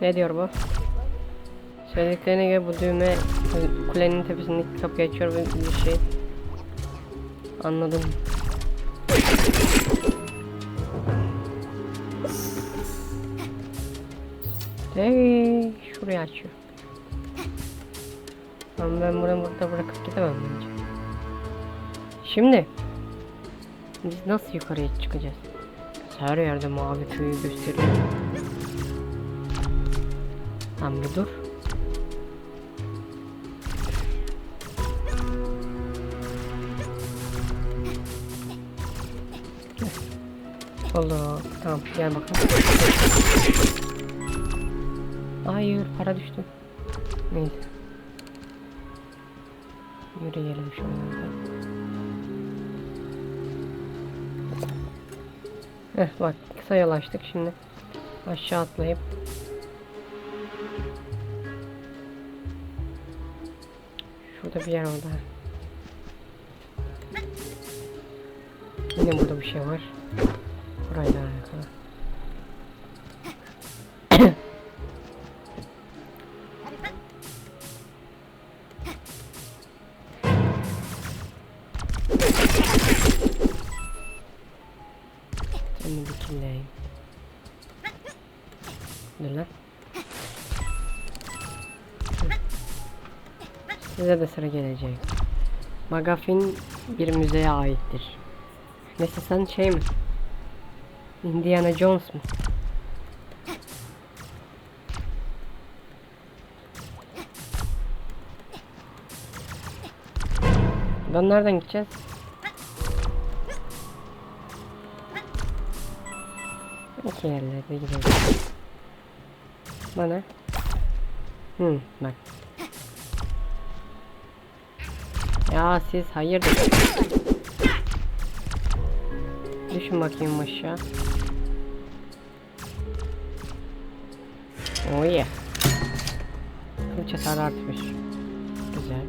Ne diyor bu? Söylediklerine göre bu düğme kulenin tepesindeki kapıyı açıyor ve bir şey anladım. Hey, şurayı açıyor. Ama ben bunu burada bırakıp gidemem bence. Şimdi biz nasıl yukarıya çıkacağız? Her yerde mavi köyü gösteriyor. Tamam bir dur. Allah tamam gel bakalım. Hayır para düştü. Neyse. Yürüyelim şuralarda. Heh bak kısa yol şimdi. Aşağı atlayıp Şurada bir yer orada. Yine burada bir şey var. Burayla alakalı. Size de sıra gelecek. Magafin bir müzeye aittir. Neyse sen şey mi? Indiana Jones mu? Ben nereden gideceğiz? İki yerlerde gidelim. Bana. Hı, bak. Ya siz hayırdır? Düşün bakayım aşağı. Oh yeah. Kılıç hasarı artmış. Güzel.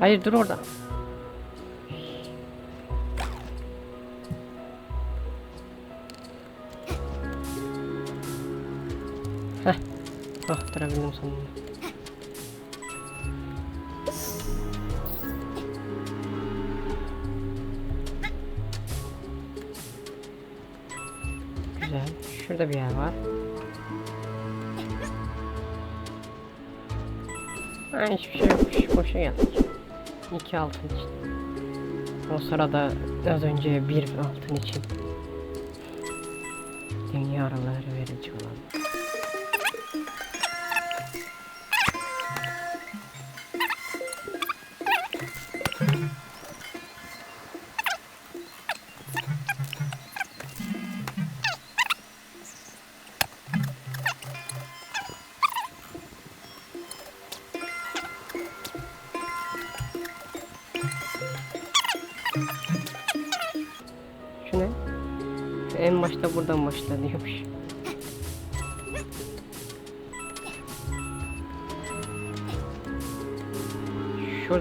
Hayır dur orada. Güzel. Şurada bir yer var. Ha, hiçbir şey yokmuş. Boşa geldik. İki altın için. O sırada az önce bir altın için. Dünya araları verici olan.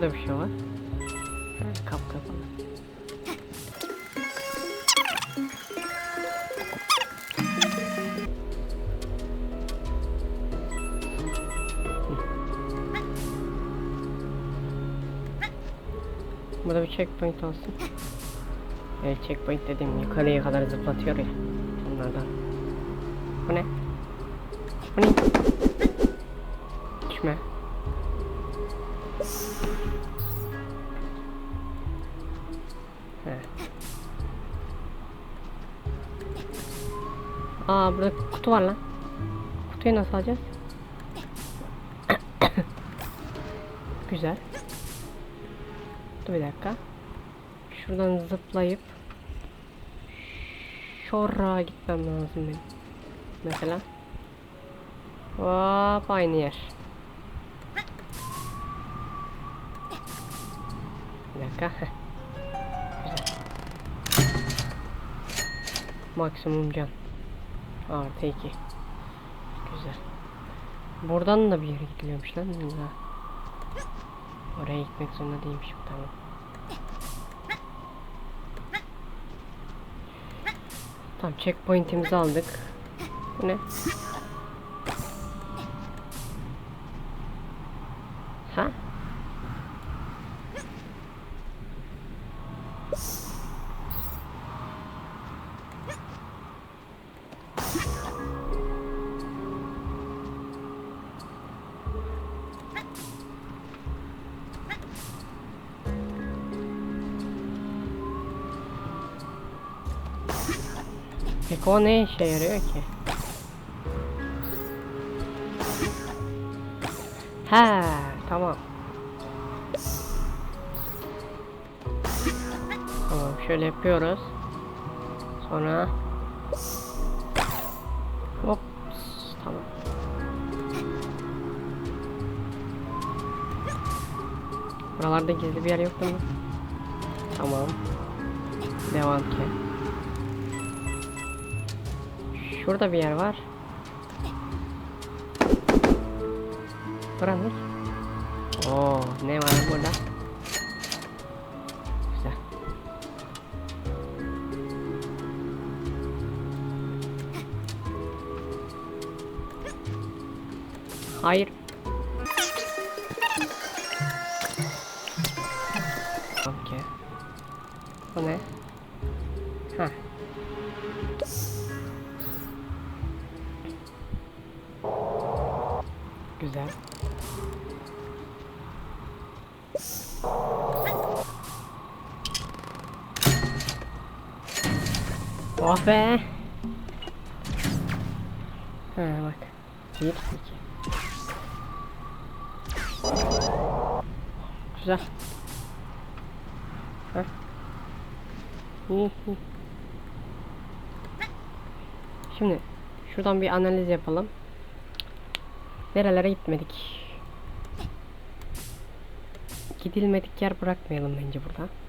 Şurada bir şey var. Kap kapalı. Burada bir checkpoint olsun. Evet checkpoint dedim yukarıya kadar zıplatıyor ya. Ne? Bu ne? Kutu var lan. Kutuyu nasıl alacağız? Güzel. Dur bir dakika. Şuradan zıplayıp Şorra gitmem lazım benim. Mesela. Hop aynı yer. Bir dakika. Maksimum can. Artı iki. Güzel. Buradan da bir yere gidiliyormuş lan. Ha. Oraya gitmek zorunda değilmişim tamam. Tamam checkpoint'imizi aldık. Bu ne? Peki o ne işe yarıyor ki? Ha, tamam. Tamam, şöyle yapıyoruz. Sonra Hop, tamam. Buralarda gizli bir yer yok mi? Tamam. Devam ki. Şurada bir yer var. Bura ne? Oo, ne var burada? Güzel. Hayır. Be. Ha bak. Bir, iki. Güzel. Ha. Şimdi şuradan bir analiz yapalım. Nerelere gitmedik? Gidilmedik yer bırakmayalım bence burada.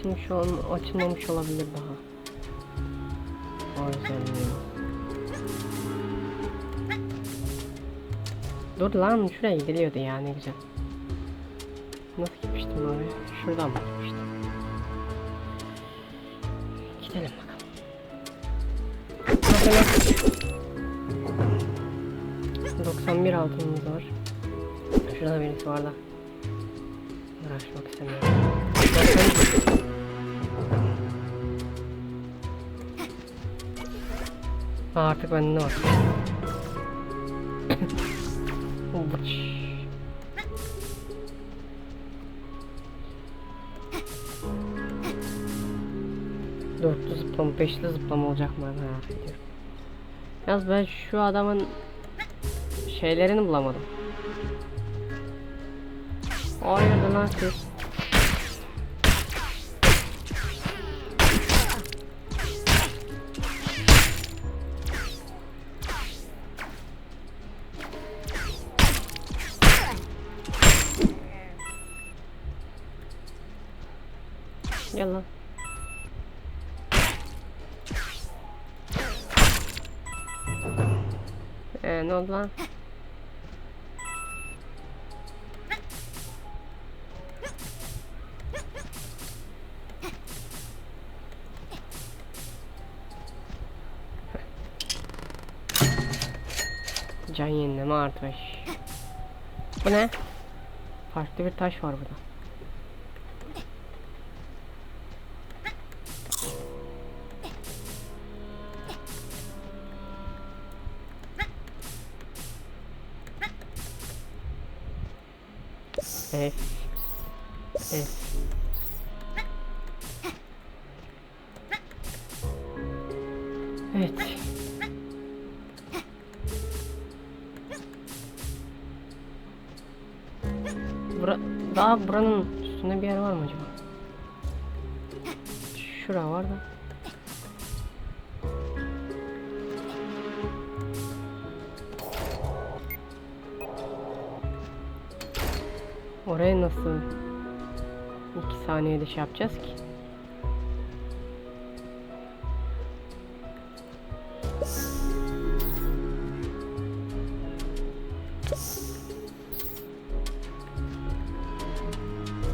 Açılmış, an açılmamış olabilir daha. O yüzden Dur lan şuraya gidiliyordu ya ne güzel. Nasıl gitmiştim oraya? Şuradan mı gitmiştim? Gidelim bakalım. Mesela 91 altınımız var. Şurada birisi var da. Uğraşmak istemiyorum. Aa, artık bende var? Dörtlü zıplama, beşli zıplama olacak mı merak ediyorum. Yalnız ben şu adamın şeylerini bulamadım. Hayırdır lan siz? Ne oldu lan? Can yenileme artmış. Bu ne? Farklı bir taş var burada. F F Evet. Bura, daha buranın üstünde bir yer var mı acaba? Şura var da. Nasıl iki saniyede şey yapacağız ki?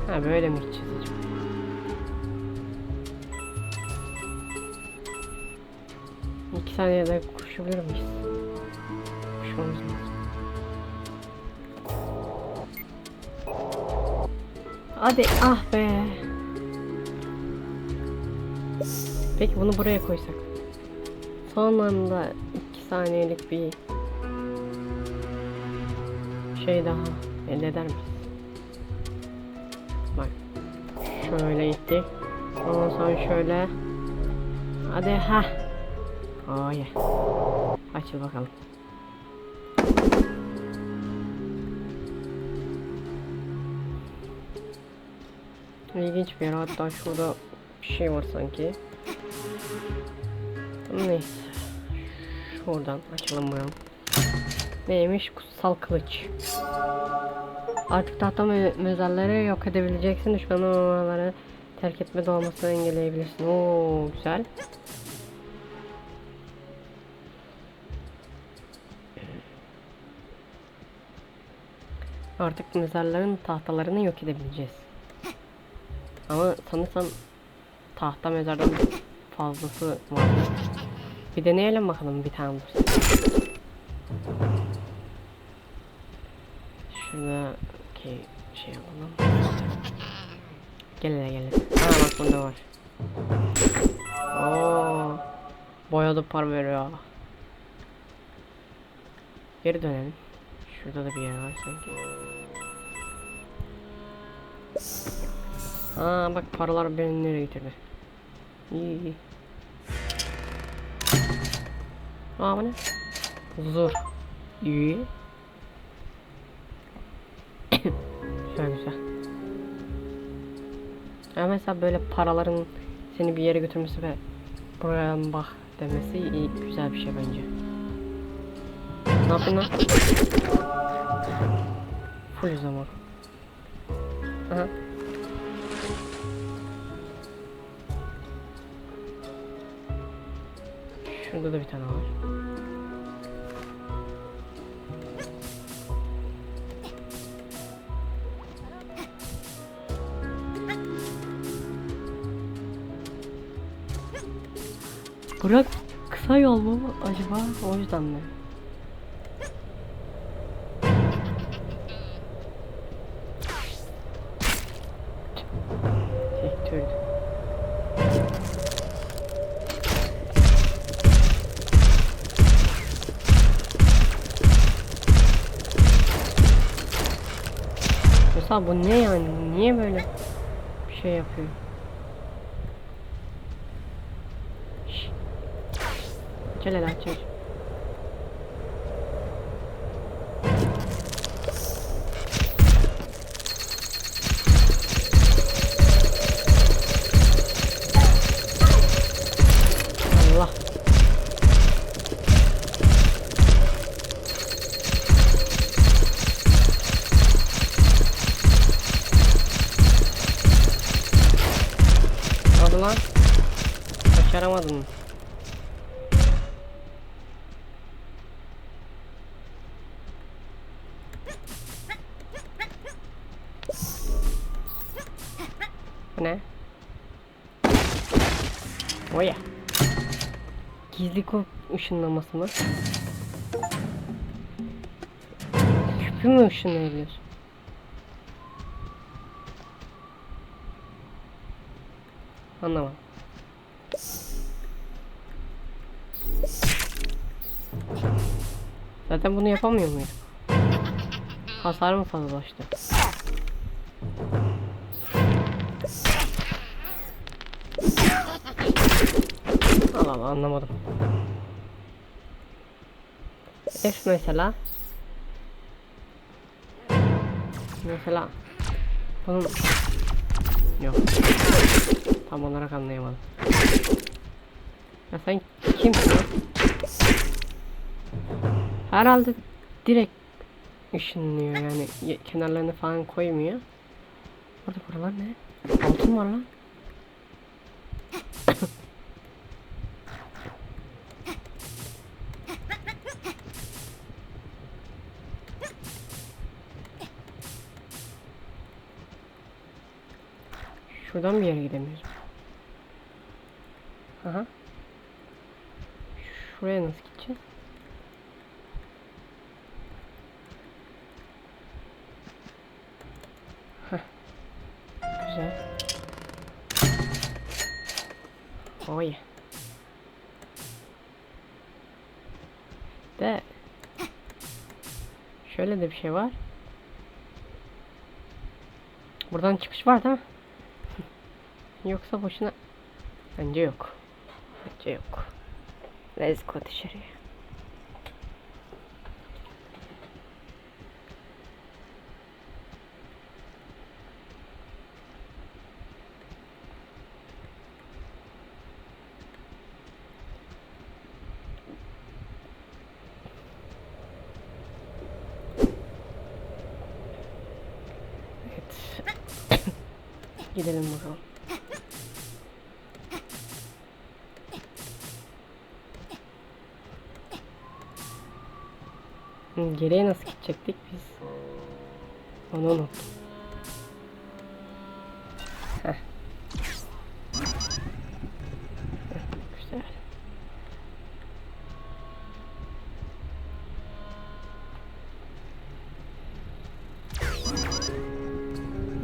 Ha böyle mi gideceğiz acaba? İki saniyede koşabilir miyiz? Koşmamız lazım. Hadi ah be. Peki bunu buraya koysak. Son anda iki saniyelik bir şey daha elde eder miyiz? Bak. Şöyle gittik. Ondan sonra şöyle. Hadi ha. Oh yeah. Açıl bakalım. İlginç bir yer. Hatta şurada bir şey var sanki. Neyse. Şuradan açalım bakalım. Neymiş? Kutsal kılıç. Artık tahta me- mezarları yok edebileceksin. Düşman oraları terk etme doğmasını engelleyebilirsin. Oo güzel. Artık mezarların tahtalarını yok edebileceğiz. Ama sanırsam tahta mezardan fazlası var. Bir deneyelim bakalım bir tane bulursak. Şurada ki şey alalım. Gel hele gel. Ha bak burada var. Oo. Boyalı par veriyor. Geri dönelim. Şurada da bir yer var sanki. Aa bak paralar beni nereye getirdi. İyi iyi. Aa bu ne? Huzur. İyi. güzel güzel. Ya mesela böyle paraların seni bir yere götürmesi ve buraya bak demesi iyi, güzel bir şey bence. Ne yapıyorsun lan? Full zaman. Aha. Şurada da bir tane var. Burak kısa yol mu acaba o yüzden mi? Mesela bu ne yani? Niye böyle bir şey yapıyor? Şşş. Gel hele aç kod ışınlaması mı? Küpü mü ışınlayabiliyorsun? Anlamadım. Zaten bunu yapamıyor muyduk? Hasar mı fazlalaştı? Allah Allah anlamadım. F mesela. Mesela Bunun... Yok. Tam olarak anlayamadım. Ya sen kimsin? Herhalde direkt ışınlıyor yani kenarlarını falan koymuyor. Orada buralar ne? Altın var lan. Şuradan bir yere gidemiyoruz. Aha. Şuraya nasıl gideceğiz? Heh. Güzel. Oh. De. Şöyle de bir şey var. Buradan çıkış var değil mi? Yoksa boşuna... Bence yok. Bence yok. Let's go dışarıya. Evet. Gidelim bakalım. Geriye nasıl gidecektik biz? Onu unuttum. Heh.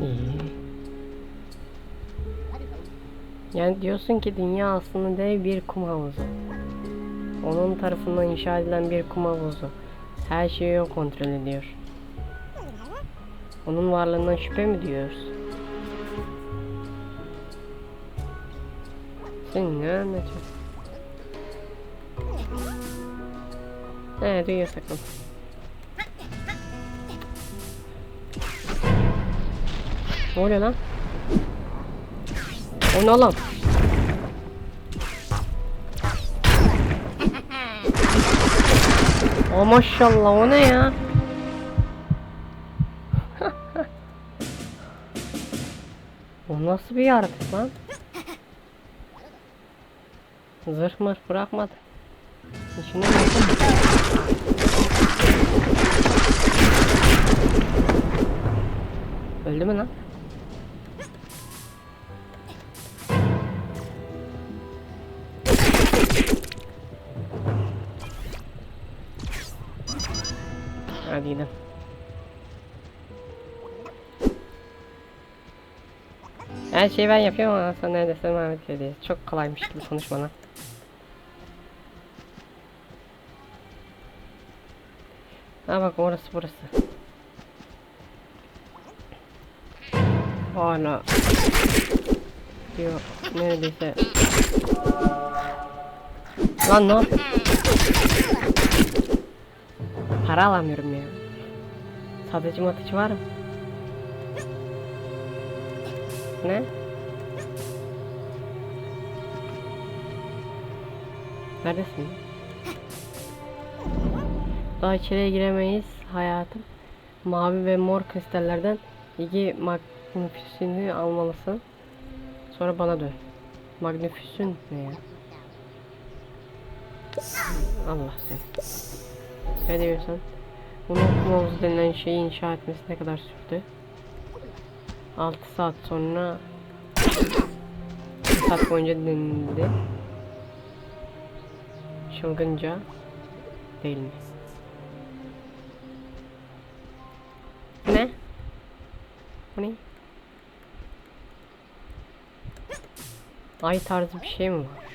İyi. Yani diyorsun ki dünya aslında dev bir kum havuzu. Onun tarafından inşa edilen bir kum havuzu. Her şeyi o kontrol ediyor. Onun varlığından şüphe mi diyoruz? Sen ne anlatıyorsun? He duyuyor sakın. Ne oluyor lan? O ne lan? O maşallah o ne ya? o nasıl bir yaratık lan? Zırh mır bırakmadı. İçine ne Öldü mü lan? Hadi gidelim. Her şeyi ben yapıyorum ama sen neredesin Mehmet dedi. Çok kolaymış gibi konuşmana. Ha bak orası burası. Hala. Diyor neredeyse. Lan ne yapıyorsun? Para alamıyorum ya. Satıcı matıcı var mı? Ne? Neredesin? Daha içeriye giremeyiz hayatım. Mavi ve mor kristallerden iki magnifüsünü almalısın. Sonra bana dön. Magnifüsün ne ya? Allah sen. Ne diyorsun? Bunun kum havuzu denilen şeyi inşa etmesi ne kadar sürdü? 6 saat sonra 1 saat boyunca denildi. Çılgınca değil mi? Ne? Bu ne? Ay tarzı bir şey mi var?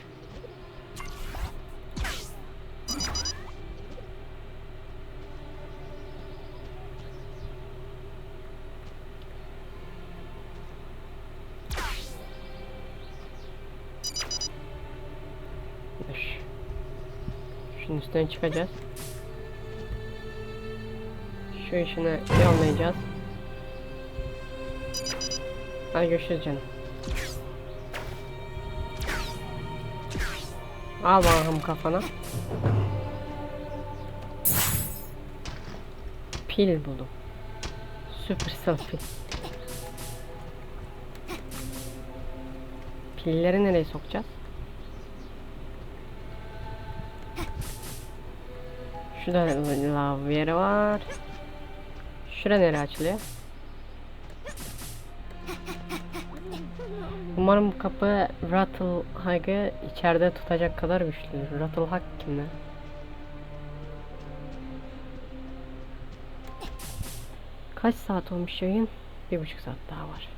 Üstüne çıkacağız. Şu işini yollayacağız. Hadi görüşürüz canım. Al bakalım kafana. Pil buldum. Süper pil. Pilleri nereye sokacağız? Şurada lav yeri var. Şura nereye açılıyor? Umarım bu kapı Rattle Hag'ı içeride tutacak kadar güçlüdür. Rattle Hag kim lan? Kaç saat olmuş yayın? Bir buçuk saat daha var.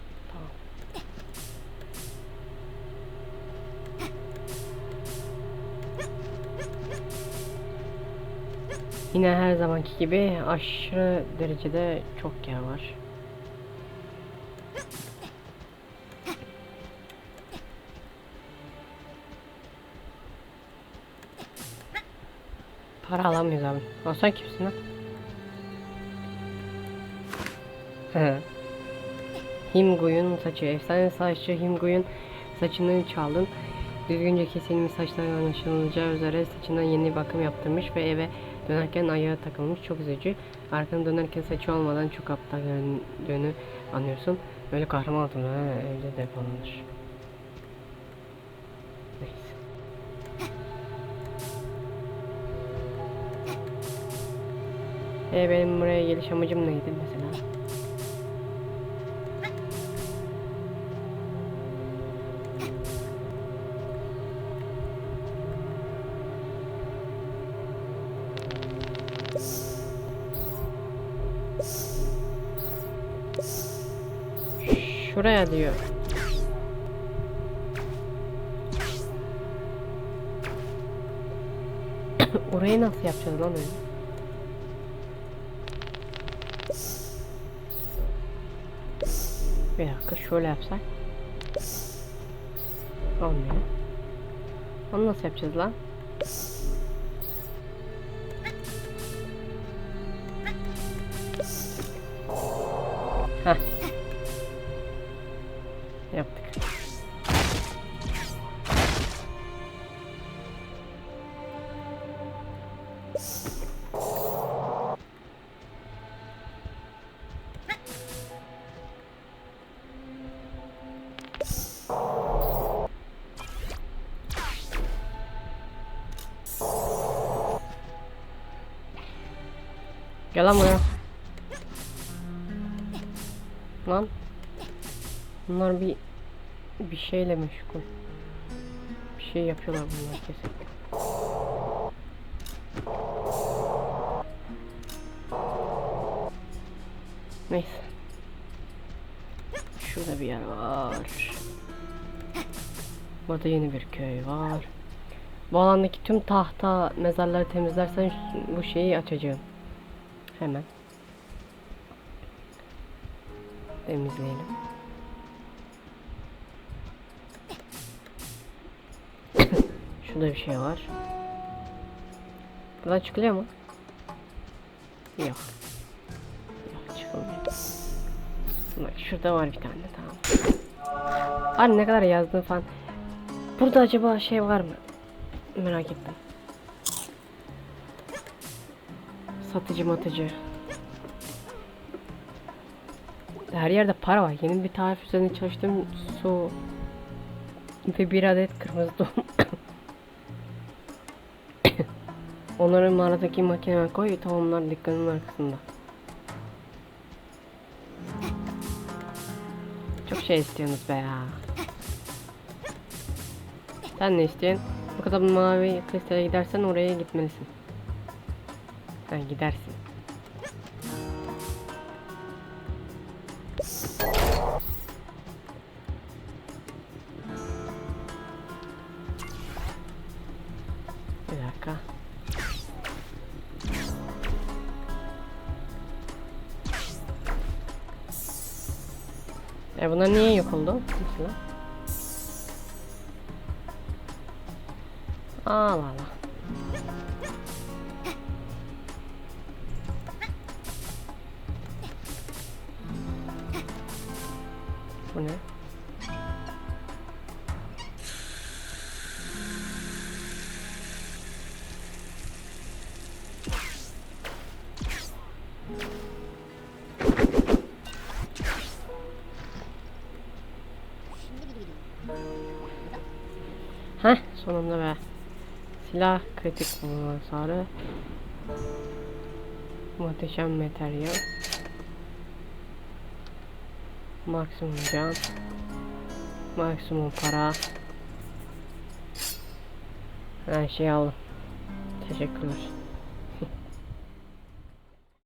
Yine her zamanki gibi aşırı derecede çok yer var. Para alamıyoruz abi. O sen kimsin lan? He. Himguy'un saçı. Efsane saççı Himguy'un saçını çaldın. Düzgünce kesilmiş saçtan anlaşılacağı üzere saçına yeni bakım yaptırmış ve eve dönerken ayağı takılmış. Çok üzücü. Arkanı dönerken saçı olmadan çok aptal göründüğünü anlıyorsun. Böyle kahraman ha, evde depolanır. E benim buraya geliş amacım neydi mesela? Şuraya diyor. Orayı nasıl yapacağız lan öyle? Bir dakika şöyle yapsak. Olmuyor. Onu nasıl yapacağız lan? Heh. Gel lan buraya. Lan. Bunlar bir bir şeyle meşgul. Bir şey yapıyorlar bunlar kesin. Neyse. Şurada bir yer var. Burada yeni bir köy var. Bu alandaki tüm tahta mezarları temizlersen bu şeyi açacağım. Hemen. Temizleyelim. Şurada bir şey var. Buradan çıkılıyor mu? Yok. Yok çıkılmıyor. Şurada var bir tane tamam. Hani ne kadar yazdın falan. Burada acaba şey var mı? Merak ettim. Satıcı matıcı. Her yerde para var. Yeni bir tarif üzerine çalıştım. Su ve bir adet kırmızı don. Onları mağaradaki makineye koy. Tohumlar dükkanın arkasında. Çok şey istiyorsunuz be ya. Sen ne istiyorsun? Bu kadar mavi kristale gidersen oraya gitmelisin. Sen gidersin. Bu ne? Heh sonunda be. Silah kritik vurma hasarı. Muhteşem materyal. Maksimum can. Maksimum para. Her şeyi aldım. Teşekkürler.